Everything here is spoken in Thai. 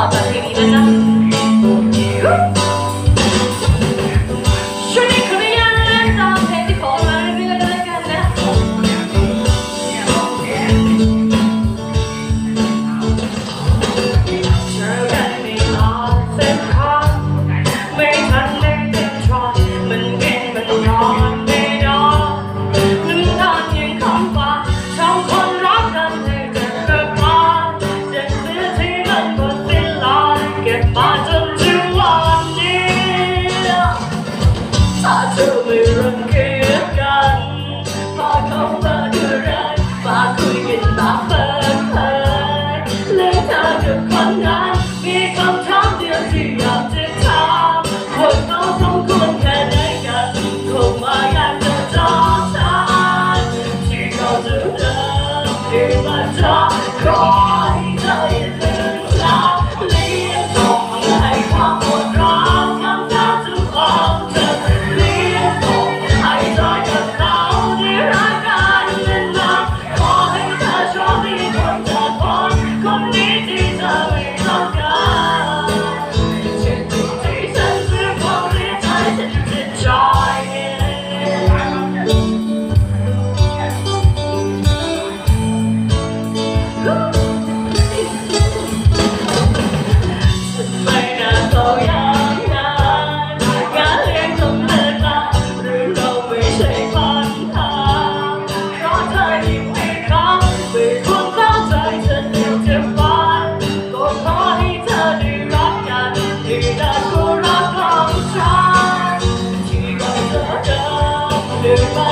好短腿扔一 กับคนนั้นมีคำถามเดียวที่อยากจะถามว่เขาสมควรแค่ไหนกันคงมาอยากจะจอดทางที่เขาจะเดินที่มาจอด You're